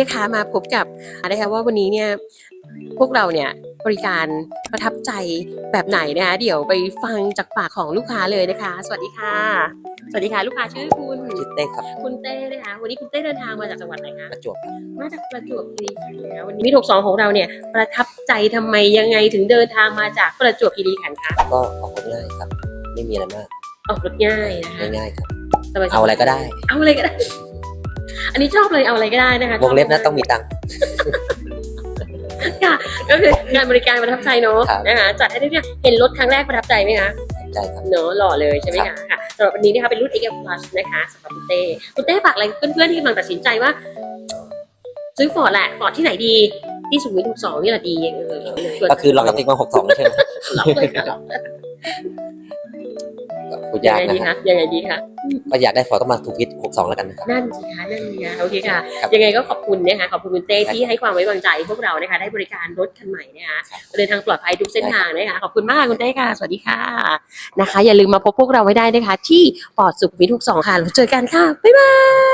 นะคะมาพบกับนะคะว่าวันนี้เนี่ยพวกเราเนี่ยบริการประทับใจแบบไหนนะคะเดี๋ยวไปฟังจากปากของลูกค้าเลยนะคะ สวัสดีค่ะ สวัสดีค่ะ ลูกค้าชื่อคุณชื่อเต้ครับคุณเต้นะคะวันนี้คุณเต้เดินทางมาจากจังหวัดไหนคะประจวบครับมาจากประจวบคีรีขันธ์นะคะวันนี้มิถกสองของเราเนี่ยประทับใจทำไมยังไงถึงเดินทางมาจากประจวบคีรีขันธ์คะก็ออกรถง่ายครับ ไม่มีอะไรมากออกรถง่ายนะคะง่ายๆครับสบายๆเอาอะไรก็ได้ เอาอะไรก็ได้ อันนี้ชอบเลยเอาอะไรก็ได้นะคะวงเล็บนะชต้องมีตังค์ค่ะก็คืองานบริการประทับใจเนาะครับนะคะจัดให้ได้เนี่ยเห็นรถครั้งแรกประทับใจไหมคะใช่ครับเนาะหล่อเลยใช่ไหมคะค่ะสำหรับวันนี้นะคะเป็นรุ่น XF Plus นะคะสำหรับคุณเต้คุณเต้ฝากอะไรเพื่อนๆที่กำลังตัดสินใจว่า ซื้อฟอร์ดแหละฟอร์ดที่ไหนดีที่สุขุมวิทสองนี่แหละดีเออชวนก็คือล็อกกระติกมาหกสองใช่ไหมล็อกเลยค่ะล็อ กก็พูดยัยางกไงนะดีครัคะบยังไงดีคะ ก็อยากได้ฟอร์ก็มาถูกพิษหกสองแล้วกันนะครับ นั่นสิคะนั่นสิคะโอเคค่ะ ครับยังไงก็ขอบคุณนะคะขอบคุณคุณเต้ที่ให้ความไว้วางใจพวกเรานะคะได้บริการรถคันใหม่นะคะครับเดินทางปลอดภัยทุกเส้นทางนะคะขอบคุณมากคุณเต้ค่ะ สวัสดีค่ะนะคะ อย่าลืมมาพบพวกเราไว้ได้นะคะ ที่ปอดสุขวิททุกสองค่ะเราเจอกันค่ะ บ๊ายบาย